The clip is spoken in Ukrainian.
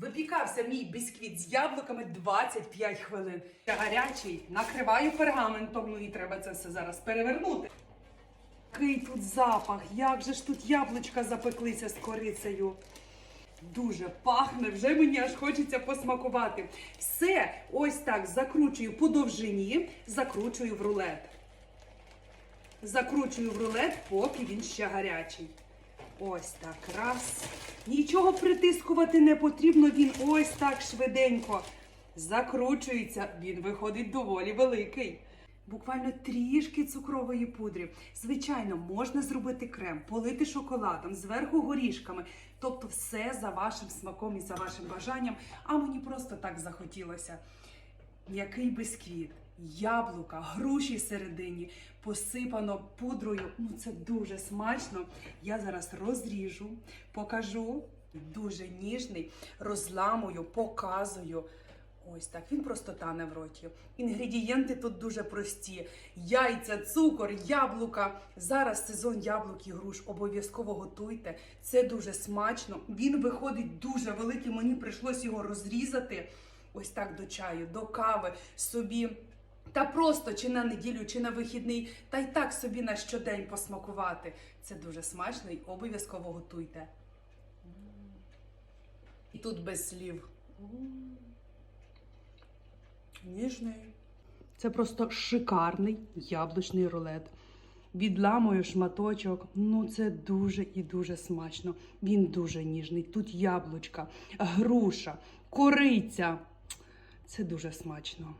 Випікався мій бісквіт з яблуками 25 хвилин. Я гарячий, накриваю пергаментом, ну і треба це все зараз перевернути. Який тут запах, як же ж тут яблучка запеклися з корицею. Дуже пахне, вже мені аж хочеться посмакувати. Все, ось так закручую по довжині, закручую в рулет. Закручую в рулет, поки він ще гарячий. Ось так, раз. Нічого притискувати не потрібно, він ось так швиденько закручується. Він виходить доволі великий. Буквально трішки цукрової пудри. Звичайно, можна зробити крем, полити шоколадом, зверху горішками. Тобто все за вашим смаком і за вашим бажанням. А мені просто так захотілося. М'який бисквіт, яблука, груші всередині, посипано пудрою. Ну це дуже смачно. Я зараз розріжу, покажу. Дуже ніжний, розламую, показую. Ось так, він просто тане в роті. Інгредієнти тут дуже прості: яйця, цукор, яблука. Зараз сезон яблук і груш. Обов'язково готуйте. Це дуже смачно. Він виходить дуже великий. Мені прийшлось його розрізати. Ось так до чаю, до кави собі. Та просто чи на неділю, чи на вихідний, та й так собі на щодень посмакувати. Це дуже смачно і обов'язково готуйте. І тут без слів. Ніжний. Це просто шикарний яблучний рулет. Відламую шматочок. Ну, це дуже і дуже смачно. Він дуже ніжний. Тут яблучка, груша, кориця. Це дуже смачно.